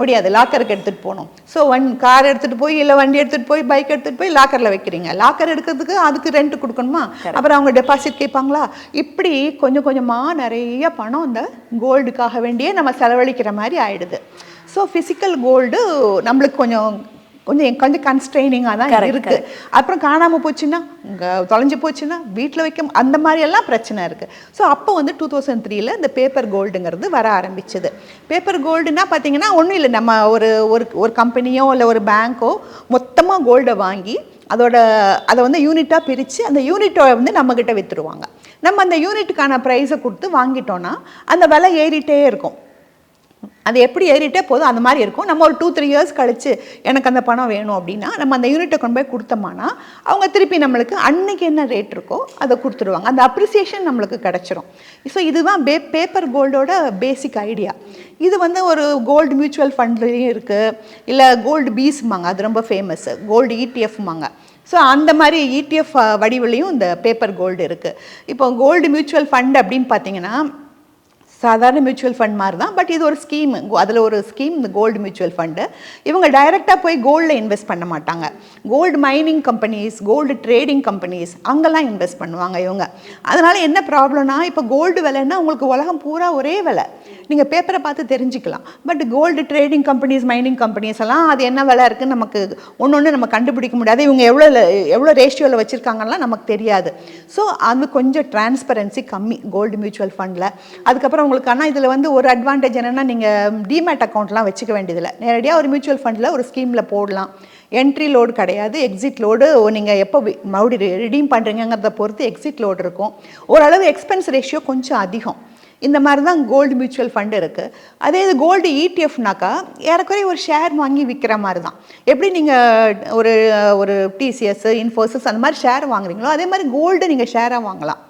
முடியாது. லாக்கருக்கு எடுத்துகிட்டு போகணும். ஸோ வன் கார் எடுத்துகிட்டு போய் இல்லை வண்டி எடுத்துகிட்டு போய் பைக் எடுத்துகிட்டு போய் லாக்கரில் வைக்கிறீங்க. லாக்கர் எடுக்கிறதுக்கு அதுக்கு ரெண்ட் கொடுக்கணுமா? அப்புறம் அவங்க டெபாசிட் கேட்பாங்களா? இப்படி கொஞ்சம் கொஞ்சமாக நிறைய பணம் இந்த கோல்டுக்காக வேண்டியே நம்ம செலவழிக்கிற மாதிரி ஆயிடுது. ஸோ ஃபிசிக்கல் கோல்டு நம்மளுக்கு கொஞ்சம் கொஞ்சம் கொஞ்சம் கன்ஸ்ட்ரைனிங்காக தான் இருக்குது அப்புறம் காணாமல் போச்சுன்னா தொலைஞ்சு போச்சுன்னா வீட்டில் வைக்க அந்த மாதிரி எல்லாம் பிரச்சனை இருக்குது ஸோ அப்போ வந்து டூ தௌசண்ட் த்ரீல இந்த பேப்பர் கோல்டுங்கிறது வர ஆரம்பிச்சது. பேப்பர் கோல்டுனா பார்த்தீங்கன்னா ஒன்றும் இல்லை. நம்ம ஒரு ஒரு ஒரு கம்பெனியோ இல்லை ஒரு பேங்க்கோ மொத்தமாக கோல்டை வாங்கி அதோட அதை வந்து யூனிட்டாக பிரித்து அந்த யூனிட்டை வந்து நம்மக்கிட்ட விற்றுருவாங்க நம்ம அந்த யூனிட்டுக்கான ப்ரைஸை கொடுத்து வாங்கிட்டோன்னா அந்த விலை ஏறிட்டே இருக்கும். அது எப்படி ஏறிட்டே போதும் அந்த மாதிரி இருக்கும். நம்ம ஒரு டூ த்ரீ இயர்ஸ் கழித்து எனக்கு அந்த பணம் வேணும் அப்படின்னா நம்ம அந்த யூனிட்டை கொண்டு போய் கொடுத்தோம்னா அவங்க திருப்பி நம்மளுக்கு அன்னைக்கு என்ன ரேட் இருக்கோ அதை கொடுத்துருவாங்க அந்த அப்ரிசியேஷன் நம்மளுக்கு கிடச்சிரும். ஸோ இதுதான் பே பேப்பர் கோல்டோட பேசிக் ஐடியா இது வந்து ஒரு கோல்டு மியூச்சுவல் ஃபண்ட்லேயும் இருக்குது இல்லை கோல்டு பீஸ்மாங்க அது ரொம்ப ஃபேமஸ்ஸு கோல்டு இடிஎஃப்மாங்க ஸோ அந்த மாதிரி ஈடிஎஃப் இடிஎஃப் வடிவிலையும் இந்த பேப்பர் கோல்டு இருக்குது இப்போ கோல்டு மியூச்சுவல் ஃபண்ட் அப்படின்னு பார்த்தீங்கன்னா சாதாரண மியூச்சுவல் ஃபண்ட் மாதிரி தான் பட் இது ஒரு ஸ்கீம் அதில் ஒரு ஸ்கீம் இந்த கோல்டு மியூச்சுவல் ஃபண்டு இவங்க டைரெக்டாக போய் கோல்டில் இன்வெஸ்ட் பண்ண மாட்டாங்க. Gold mining companies gold trading companies அங்கெல்லாம் இன்வெஸ்ட் பண்ணுவாங்க இவங்க. அதனால் என்ன ப்ராப்ளம்னா இப்போ கோல்டு விலைன்னா உங்களுக்கு உலகம் பூரா ஒரே விலை. நீங்கள் பேப்பரை பார்த்து தெரிஞ்சுக்கலாம். But gold trading companies mining companies எல்லாம் அது என்ன விலை இருக்குன்னு நமக்கு ஒன்று ஒன்று நம்ம கண்டுபிடிக்க முடியாது. இவங்க எவ்வளோ எவ்வளோ ரேஷியோவில் வச்சுருக்காங்கலாம் நமக்கு தெரியாது. ஸோ அது கொஞ்சம் டிரான்ஸ்பரன்சி கம்மி கோல்டு மியூச்சுவல் ஃபண்டில் அதுக்கப்புறம் உங்களுக்கு ஆனால் இதில் வந்து ஒரு அட்வான்டேஜ் என்னென்னா நீங்கள் டிமேட் அக்கௌண்ட்லாம் வச்சுக்க வேண்டியதில்லை. நேரடியாக ஒரு மியூச்சுவல் ஃபண்டில் ஒரு ஸ்கீமில் போடலாம். என்ட்ரி லோடு கிடையாது எக்ஸிட் லோடு நீங்கள் எப்போ மறுபடி ரிடீம் பண்ணுறீங்கிறத பொறுத்து எக்ஸிட் லோடு இருக்கும். ஓரளவு எக்ஸ்பென்ஸ் ரேஷியோ கொஞ்சம் அதிகம். இந்த மாதிரி தான் கோல்டு மியூச்சுவல் ஃபண்டு இருக்குது அதே இது கோல்டு இடிஎஃப்னாக்கா ஏறக்குறைய ஒரு ஷேர் வாங்கி விற்கிற மாதிரி தான் எப்படி நீங்கள் ஒரு ஒரு டிசிஎஸ் இன்ஃபோசிஸ் அந்த மாதிரி ஷேர் வாங்குறீங்களோ அதே மாதிரி கோல்டு நீங்கள் ஷேராக வாங்கலாம்.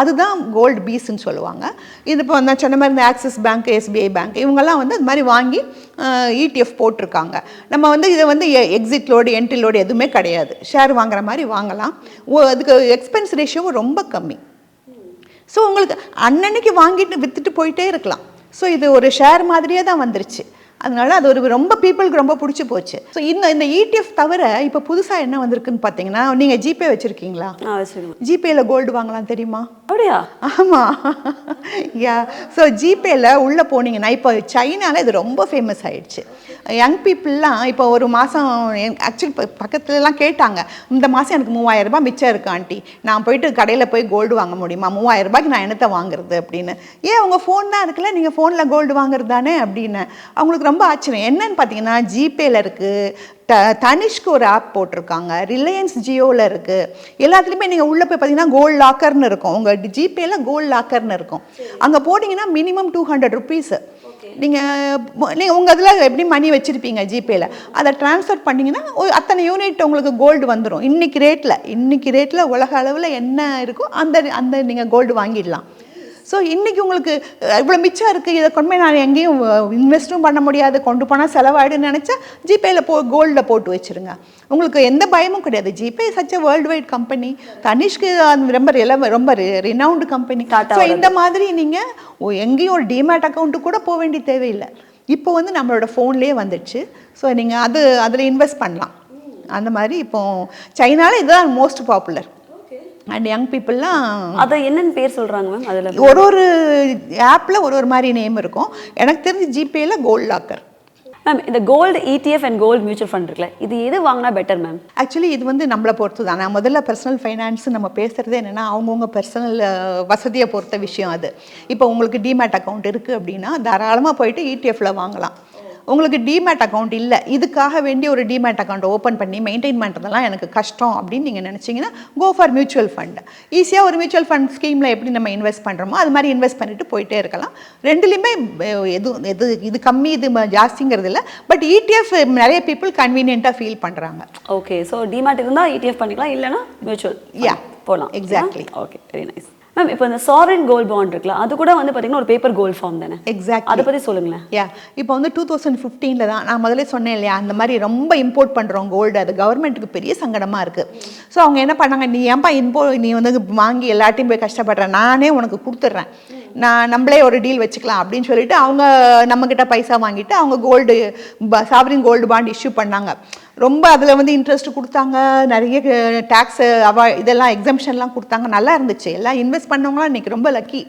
அதுதான் கோல்டு பீஸ்ன்னு சொல்லுவாங்க. இது இப்போ நான் சொன்ன மாதிரி இந்த ஆக்சிஸ் பேங்க் எஸ்பிஐ பேங்க் இவங்கெல்லாம் வந்து அது மாதிரி வாங்கி இடிஎஃப் போட்டிருக்காங்க. நம்ம வந்து இதை வந்து எக்ஸிட் லோடு என்ட்ரி லோடு எதுவுமே கிடையாது. ஷேர் வாங்குற மாதிரி வாங்கலாம். ஓ அதுக்கு எக்ஸ்பென்ஸ் ரேஷியோ ரொம்ப கம்மி. ஸோ உங்களுக்கு அன்னன்னைக்கு வாங்கிட்டு விற்றுட்டு போயிட்டே இருக்கலாம். ஸோ இது ஒரு ஷேர் மாதிரியே தான் வந்துருச்சு. அதனால அது ஒரு ரொம்ப பீப்புளுக்கு ரொம்ப பிடிச்சி போச்சு. ஸோ இந்த இந்த இடிஎஃப் தவிர இப்போ புதுசாக என்ன வந்திருக்குன்னு பார்த்தீங்கன்னா நீங்கள் ஜிபே வச்சுருக்கீங்களா? ஜிபேயில் கோல்டு வாங்கலாம் தெரியுமா? அப்படியா? ஆமாம் யா ஸோ ஜிபேயில் உள்ளே போனீங்கன்னா இப்போ சைனாவில் இது ரொம்ப ஃபேமஸ் ஆயிடுச்சு. யங் பீப்புளெலாம் இப்போ ஒரு மாதம் ஆக்சுவலி பக்கத்துலலாம் கேட்டாங்க இந்த மாதம் எனக்கு மூவாயிரம் ரூபாய் மிச்சம் இருக்கு ஆண்டி. நான் போயிட்டு கடையில் போய் கோல்டு வாங்க முடியுமா? மூவாயிரம் ரூபாய்க்கு நான் என்னத்தை வாங்குறது அப்படின்னு. ஏன் உங்கள் ஃபோன் தான் இருக்குல்ல? நீங்கள் ஃபோனில் கோல்டு வாங்குறது தானே அப்படின்னு. அவங்களுக்கு ரொம்ப ஆச்சரியம். என்னன்னு பார்த்தீங்கன்னா ஜிபேயில் இருக்குது த தனிஷ்க்கு ஒரு ஆப் போட்டிருக்காங்க. ரிலையன்ஸ் ஜியோவில் இருக்குது எல்லாத்துலேயுமே நீங்கள் உள்ளே போய் பார்த்தீங்கன்னா கோல்ட் லாக்கர்னு இருக்கும். உங்கள் ஜிபேல கோல்ட் லாக்கர்னு இருக்கும். அங்கே போனீங்கன்னா மினிமம் டூ ஹண்ட்ரட் ருபீஸு நீங்கள் நீங்கள் உங்கள் இதில் எப்படி மணி வச்சுருப்பீங்க ஜிபேல அதை ட்ரான்ஸ்ஃபர் பண்ணிங்கன்னா அத்தனை யூனிட் உங்களுக்கு கோல்டு வந்துடும் இன்னைக்கு ரேட்டில் இன்னைக்கு ரேட்டில் உலக அளவில் என்ன இருக்கோ அந்த அந்த நீங்கள் கோல்டு வாங்கிடலாம். ஸோ இன்றைக்கி உங்களுக்கு இவ்வளோ மிச்சம் இருக்குது இதை கொண்டு போய் நான் எங்கேயும் இன்வெஸ்ட்டும் பண்ண முடியாது. கொண்டு போனால் செலவாயிடுன்னு நினச்சா ஜிபேயில் போ கோல்டில் போட்டு வச்சுருங்க. உங்களுக்கு எந்த பயமும் கிடையாது. GPay such world wide company தனிஷ்க்கு ரொம்ப ரிலவ ரொம்ப ரினவுண்டு கம்பெனி ஸோ இந்த மாதிரி நீங்கள் எங்கேயும் ஒரு டிமேட் அக்கௌண்ட்டு கூட போக வேண்டிய தேவையில்லை. இப்போ வந்து நம்மளோட ஃபோன்லேயே வந்துடுச்சு. ஸோ நீங்கள் அது அதில் இன்வெஸ்ட் பண்ணலாம். அந்த மாதிரி இப்போ சைனால இதுதான் மோஸ்ட் பாப்புலர் அண்ட் யங் பீப்புளெலாம் அது என்னன்னு பேர் சொல்றாங்க மேம் அதுல? ஒரு ஒரு ஆப்பில் ஒரு ஒரு மாதிரி நேம் இருக்கும். எனக்கு தெரிஞ்சு ஜிபேல கோல்ட் லாக்கர் மேம் இந்த gold ETF and gold mutual fund இருக்குல்ல இது எது வாங்கினா பெட்டர் மேம் ஆக்சுவலி இது வந்து நம்மளை பொறுத்து தான். நான் முதல்ல பர்சனல் ஃபைனான்ஸ் நம்ம பேசுகிறதே என்னென்னா அவங்கவுங்க பர்சனல் வசதியை பொறுத்த விஷயம் அது. இப்போ உங்களுக்கு டிமேட் அக்கௌண்ட் இருக்குது அப்படின்னா தாராளமாக போயிட்டு இடிஎஃப்ல வாங்கலாம். உங்களுக்கு டிமேட் அக்கௌண்ட் இல்லை. இதுக்காக வேண்டி ஒரு டிமேட் அக்கௌண்ட் ஓப்பன் பண்ணி மெயின்டைன் பண்ணுறதெல்லாம் எனக்கு கஷ்டம் அப்படின்னு நீங்கள் நினச்சிங்கன்னா கோ ஃபார் மியூச்சுவல் ஃபண்ட் ஈஸியாக ஒரு மியூச்சுவல் ஃபண்ட் ஸ்கீமில் எப்படி நம்ம இன்வெஸ்ட் பண்ணுறோமோ அது மாதிரி இன்வெஸ்ட் பண்ணிட்டு போயிட்டே இருக்கலாம். ரெண்டுலேயுமே எது எது இது கம்மி இது ஜாஸ்திங்கிறது இல்லை. பட் இடிஎஃப் நிறைய பீப்புள் கன்வீனியண்ட்டாக ஃபீல் பண்ணுறாங்க ஓகே ஸோ டிமார்ட் இருந்தா இடிஎஃப் பண்ணிக்கலாம் இல்லைனா மியூச்சுவல் Yeah, போகலாம் exactly. Okay very nice ma'am இப்போ இந்த சாவரின் கோல்ட் பாண்ட் இருக்குல்ல அது கூட வந்து பார்த்தீங்கன்னா ஒரு பேப்பர் கோல்ட் ஃபார்ம் தானே? Exactly. அதை பற்றி சொல்லுங்களேன். யா இப்போ வந்து டூ தௌசண்ட் ஃபிஃப்டீனில் தான் நான் முதல்ல சொன்னேன் இல்லையா அந்த மாதிரி ரொம்ப இம்போர்ட் பண்ணுறோம் கோல்டு அது கவர்மெண்ட்டுக்கு பெரிய சங்கடமாக இருக்குது ஸோ அவங்க என்ன பண்ணாங்க நீ ஏன்பா இம்போ நீ வந்து வாங்கி எல்லாத்தையும் போய் கஷ்டப்படுற நானே உனக்கு கொடுத்துட்றேன். நான் நம்மளே ஒரு டீல் வச்சுக்கலாம் அப்படின்னு சொல்லிட்டு அவங்க நம்மக்கிட்ட பைசா வாங்கிட்டு அவங்க gold sovereign gold bond issue பண்ணாங்க. ரொம்ப அதில் வந்து இன்ட்ரெஸ்ட் கொடுத்தாங்க. நிறைய டேக்ஸ் அவா இதெல்லாம் எக்ஸம்ஷன்லாம் கொடுத்தாங்க. நல்லா இருந்துச்சு. எல்லாம் இன்வெஸ்ட் பண்ணவங்களாம் இன்றைக்கி ரொம்ப லக்கி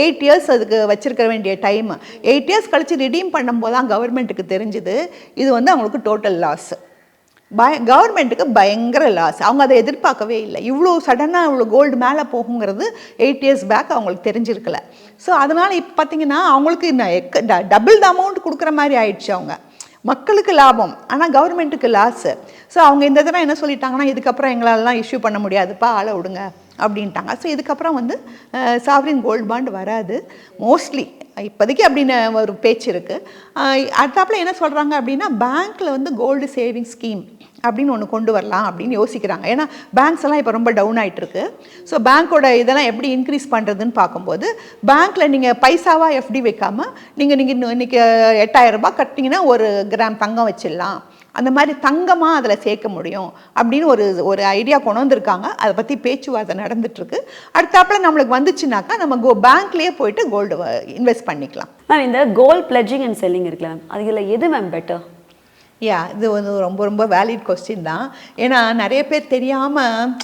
எயிட் இயர்ஸ் அதுக்கு வச்சிருக்க வேண்டிய டைம் எயிட் இயர்ஸ் கழித்து ரிடீம் பண்ணும்போது தான் கவர்மெண்ட்டுக்கு தெரிஞ்சுது. இது வந்து அவங்களுக்கு டோட்டல் லாஸ் பய கவர்மெண்ட்டுக்கு பயங்கர லாஸ் அவங்க அதை எதிர்பார்க்கவே இல்லை. இவ்வளோ சடனாக இவ்வளோ கோல்டு மேலே போகுங்கிறது எயிட் இயர்ஸ் பேக் அவங்களுக்கு தெரிஞ்சிருக்கல. ஸோ அதனால் இப்போ பார்த்தீங்கன்னா அவங்களுக்கு டபுள் த அமௌண்ட் கொடுக்குற மாதிரி ஆயிடுச்சு அவங்க. மக்களுக்கு லாபம் ஆனால் கவர்மெண்ட்டுக்கு லாஸு ஸோ அவங்க இந்த தடவை என்ன சொல்லிட்டாங்கன்னா இதுக்கப்புறம் எங்களாலலாம் இஷ்யூ பண்ண முடியாதுப்பா ஆளை விடுங்க அப்படின்ட்டாங்க. ஸோ இதுக்கப்புறம் வந்து சாவரின் கோல்டு பாண்ட் வராது. மோஸ்ட்லி இப்போதைக்கு அப்படின்னு ஒரு பேச்சு இருக்குது அடுத்தாப்பில் என்ன சொல்கிறாங்க அப்படின்னா பேங்க்கில் வந்து கோல்டு சேவிங் ஸ்கீம் அப்படின்னு ஒன்று கொண்டு வரலாம் அப்படின்னு யோசிக்கிறாங்க. ஏன்னா பேங்க்ஸ் எல்லாம் இப்போ ரொம்ப டவுன் ஆகிட்டுருக்கு ஸோ பேங்க்கோட இதெல்லாம் எப்படி இன்க்ரீஸ் பண்ணுறதுன்னு பார்க்கும்போது பேங்க்கில் நீங்கள் பைசாவாக எஃப்டி வைக்காமல் நீங்கள் நீங்கள் இன்னும் இன்றைக்கி எட்டாயிரம் ரூபாய் கட்டிங்கன்னா ஒரு கிராம் தங்கம் வச்சிடலாம். அந்த மாதிரி தங்கமாக அதில் சேர்க்க முடியும் அப்படின்னு ஒரு ஒரு ஐடியா கொண்டு வந்திருக்காங்க. அதை பற்றி பேச்சுவார்த்தை நடந்துட்டுருக்கு. அடுத்தாப்பில் நம்மளுக்கு வந்துச்சுனாக்கா நம்ம கோ பேங்க்லேயே போயிட்டு கோல்டு இன்வெஸ்ட் பண்ணிக்கலாம். மேம் இந்த கோல்ட் பிளட்ஜிங் அண்ட் செல்லிங் இருக்குல்ல மேம் அதில் எது மேம் பெட்டர் யா இது வந்து ரொம்ப ரொம்ப வேலிட் கொஸ்டின் தான். ஏன்னா நிறைய பேர் தெரியாமல்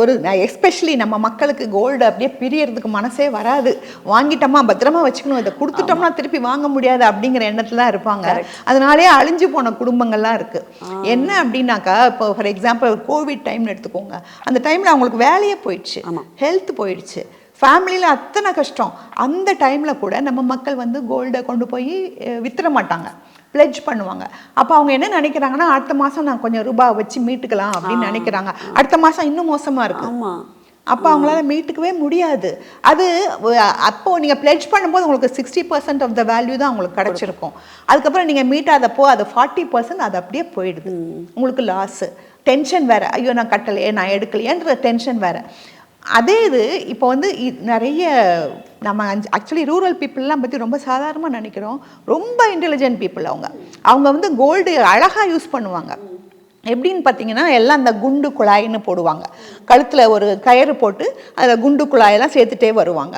ஒரு எஸ்பெஷலி நம்ம மக்களுக்கு கோல்டு அப்படியே பிரியறதுக்கு மனசே வராது. வாங்கிட்டோமா பத்திரமா வச்சுக்கணும். இதை கொடுத்துட்டோம்னா திருப்பி வாங்க முடியாது அப்படிங்கிற எண்ணத்துல தான் இருப்பாங்க. அதனாலே அழிஞ்சு போன குடும்பங்கள்லாம் இருக்கு. என்ன அப்படின்னாக்கா இப்போ ஃபார் எக்ஸாம்பிள் கோவிட் டைம்னு எடுத்துக்கோங்க. அந்த டைமில் அவங்களுக்கு வேலையே போயிடுச்சு. ஹெல்த் போயிடுச்சு. ஃபேமிலியில் அத்தனை கஷ்டம். அந்த டைமில் கூட நம்ம மக்கள் வந்து கோல்டை கொண்டு போய் வித்துற மாட்டாங்க. பிளெட்ஜ் பண்ணுவாங்க. அப்போ அவங்க என்ன நினைக்கிறாங்கன்னா அடுத்த மாதம் நான் கொஞ்சம் ரூபாய் வச்சு மீட்டுக்கலாம் அப்படின்னு நினைக்கிறாங்க. அடுத்த மாதம் இன்னும் மோசமாக இருக்கு. அப்போ அவங்களால மீட்டுக்கவே முடியாது. அது அப்போ நீங்கள் பிளெட்ஜ் பண்ணும்போது உங்களுக்கு sixty percent of the value தான் உங்களுக்கு கிடச்சிருக்கும். அதுக்கப்புறம் நீங்கள் மீட்டாதப்போ அது ஃபார்ட்டி பர்சன்ட் அது அப்படியே போயிடுது. உங்களுக்கு லாஸு டென்ஷன் வேற. ஐயோ நான் கட்டலையே நான் எடுக்கலையேன்ற டென்ஷன் வேற. அதே இது இப்போ வந்து நிறைய நம்ம ஆக்சுவலி ரூரல் பீப்புளெலாம் பற்றி ரொம்ப சாதாரணமாக நினைக்கிறோம். ரொம்ப இன்டெலிஜென்ட் பீப்புள் அவங்க. அவங்க வந்து கோல்டு அழகாக யூஸ் பண்ணுவாங்க. எப்படின்னு பார்த்தீங்கன்னா எல்லாம் அந்த குண்டு குழாயின்னு போடுவாங்க. கழுத்தில் ஒரு கயிறு போட்டு அதில் குண்டு குழாயெல்லாம் சேர்த்துட்டே வருவாங்க.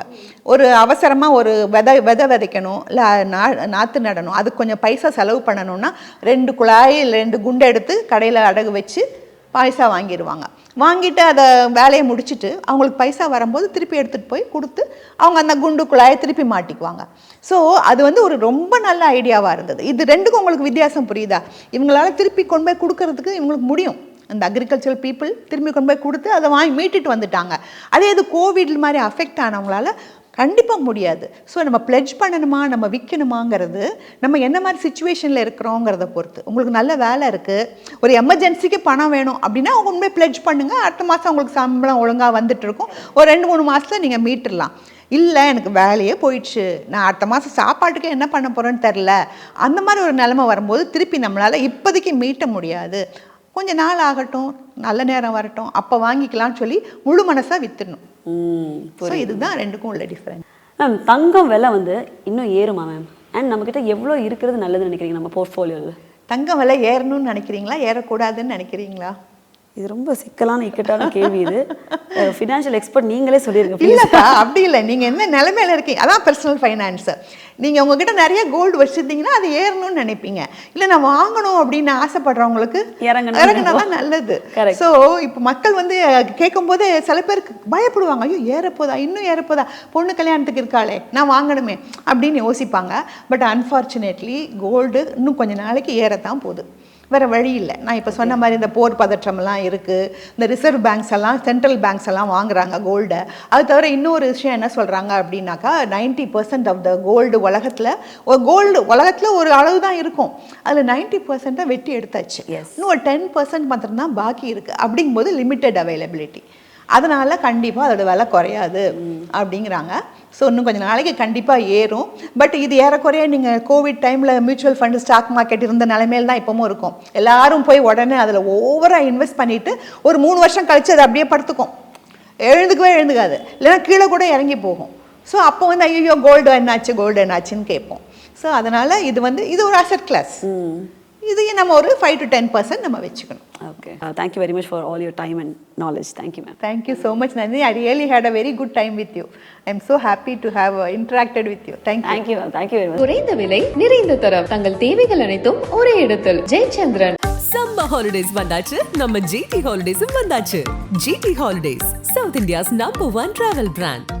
ஒரு அவசரமாக ஒரு விதை விதை விதைக்கணும் இல்லை நா நாற்று நடணும். அதுக்கு கொஞ்சம் பைசா செலவு பண்ணணும்னா ரெண்டு குழாய் ரெண்டு குண்டை எடுத்து கடையில் அடகு வச்சு பைசா வாங்கிடுவாங்க வாங்கிட்டு அதை வேலையை முடிச்சுட்டு அவங்களுக்கு பைசா வரும்போது திருப்பி எடுத்துகிட்டு போய் கொடுத்து அவங்க அந்த குண்டு குழாயை திருப்பி மாட்டிக்குவாங்க. ஸோ அது வந்து ஒரு ரொம்ப நல்ல ஐடியாவாக இருந்தது. இது ரெண்டுக்கும் உங்களுக்கு வித்தியாசம் புரியுதா? இவங்களால திருப்பி கொண்டு போய் கொடுக்கறதுக்கு இவங்களுக்கு முடியும். அந்த அக்ரிகல்ச்சர் பீப்புள் திரும்பி கொண்டு போய் கொடுத்து அதை வாங்கி மீட்டுட்டு வந்துட்டாங்க. அதே இது கோவிட் மாதிரி அஃபெக்ட் ஆனவங்களால கண்டிப்பாக முடியாது. ஸோ நம்ம பிளெட்ஜ் பண்ணணுமா நம்ம விற்கணுமாங்கிறது நம்ம என்ன மாதிரி சுச்சுவேஷனில் இருக்கிறோங்கிறத பொறுத்து. உங்களுக்கு நல்ல வேலை இருக்குது ஒரு எமர்ஜென்சிக்கு பணம் வேணும் அப்படின்னா அவங்க உண்மையை பிளெட்ஜ் பண்ணுங்கள் அடுத்த மாதம் உங்களுக்கு சம்பளம் ஒழுங்காக வந்துட்டுருக்கும் ஒரு ரெண்டு மூணு மாதத்தில் நீங்கள் மீட்டுடலாம் இல்லை எனக்கு வேலையே போயிடுச்சு. நான் அடுத்த மாதம் சாப்பாட்டுக்கு என்ன பண்ண போகிறேன்னு தெரில அந்த மாதிரி ஒரு நிலமை வரும்போது திருப்பி நம்மளால் இப்போதைக்கு மீட்ட முடியாது. கொஞ்ச நாள் ஆகட்டும் நல்ல நேரம் வரட்டும். அப்போ வாங்கிக்கலாம்னு சொல்லி முழு மனசாக விற்றுணும் ஸோ இதுதான் ரெண்டுக்கும் உள்ள டிஃப்ரெண்ட் மேம் தங்கம் விலை வந்து இன்னும் ஏறுமா மேம்? அண்ட் நம்மக்கிட்ட எவ்வளோ இருக்கிறது நல்லதுன்னு நினைக்கிறீங்க நம்ம போர்ட்ஃபோலியோவில் தங்கம் விலை ஏறணும்னு நினைக்கிறீங்களா? ஏறக்கூடாதுன்னு நினைக்கிறீங்களா? இது ரொம்ப சிக்கலான இக்கட்டான கேள்வி இது. ஃபினான்ஷியல் எக்ஸ்பர்ட் நீங்களே சொல்லிருங்க. இல்லைப்பா அப்படி இல்லை. நீங்கள் என்ன நிலைமையில இருக்கீங்க? அதான் பர்சனல் ஃபைனான்ஸ் நீங்கள் உங்ககிட்ட நிறைய கோல்டு வச்சுருந்தீங்கன்னா அது ஏறணும்னு நினைப்பீங்க. இல்லை நான் வாங்கணும் அப்படின்னு ஆசைப்படுறவங்களுக்கு இறங்கணும். இறங்குனா தான் நல்லது. ஸோ இப்போ மக்கள் வந்து கேட்கும்போது சில பேருக்கு பயப்படுவாங்க. ஐயோ ஏறப்போதா? இன்னும் ஏறப்போதா? பொண்ணு கல்யாணத்துக்கு இருக்காளே நான் வாங்கணுமே அப்படின்னு யோசிப்பாங்க. பட் அன்ஃபார்ச்சுனேட்லி கோல்டு இன்னும் கொஞ்ச நாளைக்கு ஏறத்தான் போகுது. வேற வழி இல்லை. நான் இப்போ சொன்ன மாதிரி இந்த போர் பதற்றமெல்லாம் இருக்குது இந்த ரிசர்வ் பேங்க்ஸ் எல்லாம் சென்ட்ரல் பேங்க்ஸ் எல்லாம் வாங்குறாங்க கோல்டை. அது தவிர இன்னொரு விஷயம் என்ன சொல்கிறாங்க அப்படின்னாக்கா ninety percent of the gold உலகத்தில் ஒரு கோல்டு உலகத்தில் ஒரு அளவு தான் இருக்கும். அதில் நைன்டி பர்சன்ட்டை வெட்டி எடுத்தாச்சு. இன்னும் ஒரு டென் பர்சன்ட் மாத்திரம்தான் பாக்கி இருக்குது அப்படிங்கும்போது லிமிட்டெட் அவைலபிலிட்டி அதனால கண்டிப்பாக அதோட விலை குறையாது அப்படிங்கிறாங்க. ஸோ இன்னும் கொஞ்சம் நாளைக்கு கண்டிப்பாக ஏறும். பட் இது ஏறக்குறைய நீங்கள் கோவிட் டைமில் மியூச்சுவல் ஃபண்டு ஸ்டாக் மார்க்கெட் இருந்த நிலைமையில தான் இப்போவும் இருக்கும். எல்லாரும் போய் உடனே அதில் ஓவராக இன்வெஸ்ட் பண்ணிட்டு ஒரு மூணு வருஷம் கழிச்சு அது அப்படியே படுத்துக்கும். எழுந்துக்கவே எழுந்துக்காது. இல்லைன்னா கீழே கூட இறங்கி போகும். ஸோ அப்போ வந்து ஐயோ கோல்டு என்னாச்சு கோல்டு என்னாச்சுன்னு கேட்போம். ஸோ அதனால் இது வந்து இது ஒரு அசட் கிளாஸ் இதையும் நம்ம ஒரு ஃபைவ் டு டென் பர்சன்ட் நம்ம வச்சுக்கணும். Okay thank you very much for all your time and knowledge thank you ma'am Thank you so much, Nandini. I really had a very good time with you. I'm so happy to have uh, interacted with you. Thank you. Thank you thank you very much குறைந்த விலை நிறைந்த தரம். தங்கள் தேவைகள் அனைத்தும் ஒரே இடத்தில். Jayachandran. Summer holidays வந்தாச்சு. நம்ம ஜிடி ஹாலிடேஸும் வந்தாச்சு. GT holidays south India's number one travel brand